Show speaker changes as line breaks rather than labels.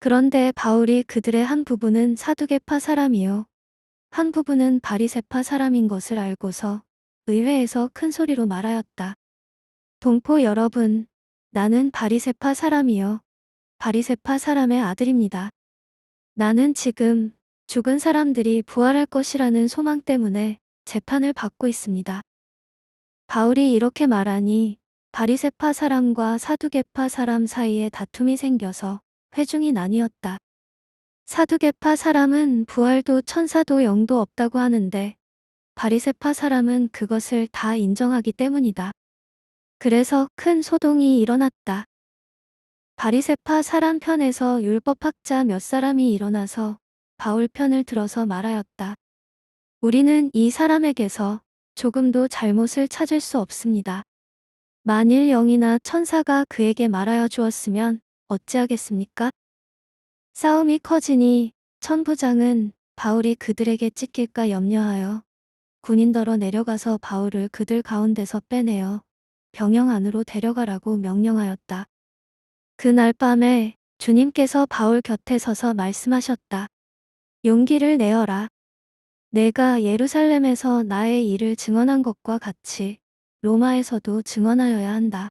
그런데 바울이 그들의 한 부분은 사두개파 사람이요. 한 부분은 바리새파 사람인 것을 알고서 의회에서 큰 소리로 말하였다. 동포 여러분, 나는 바리새파 사람이요. 바리새파 사람의 아들입니다. 나는 지금 죽은 사람들이 부활할 것이라는 소망 때문에 재판을 받고 있습니다. 바울이 이렇게 말하니 바리새파 사람과 사두개파 사람 사이에 다툼이 생겨서 회중이 나뉘었다. 사두개파 사람은 부활도 천사도 영도 없다고 하는데 바리새파 사람은 그것을 다 인정하기 때문이다. 그래서 큰 소동이 일어났다. 바리새파 사람 편에서 율법학자 몇 사람이 일어나서 바울 편을 들어서 말하였다. 우리는 이 사람에게서 조금도 잘못을 찾을 수 없습니다. 만일 영이나 천사가 그에게 말하여 주었으면 어찌하겠습니까? 싸움이 커지니 천부장은 바울이 그들에게 찢길까 염려하여 군인더러 내려가서 바울을 그들 가운데서 빼내어 병영 안으로 데려가라고 명령하였다. 그날 밤에 주님께서 바울 곁에 서서 말씀하셨다. 용기를 내어라. 내가 예루살렘에서 나의 일을 증언한 것과 같이 로마에서도 증언하여야 한다.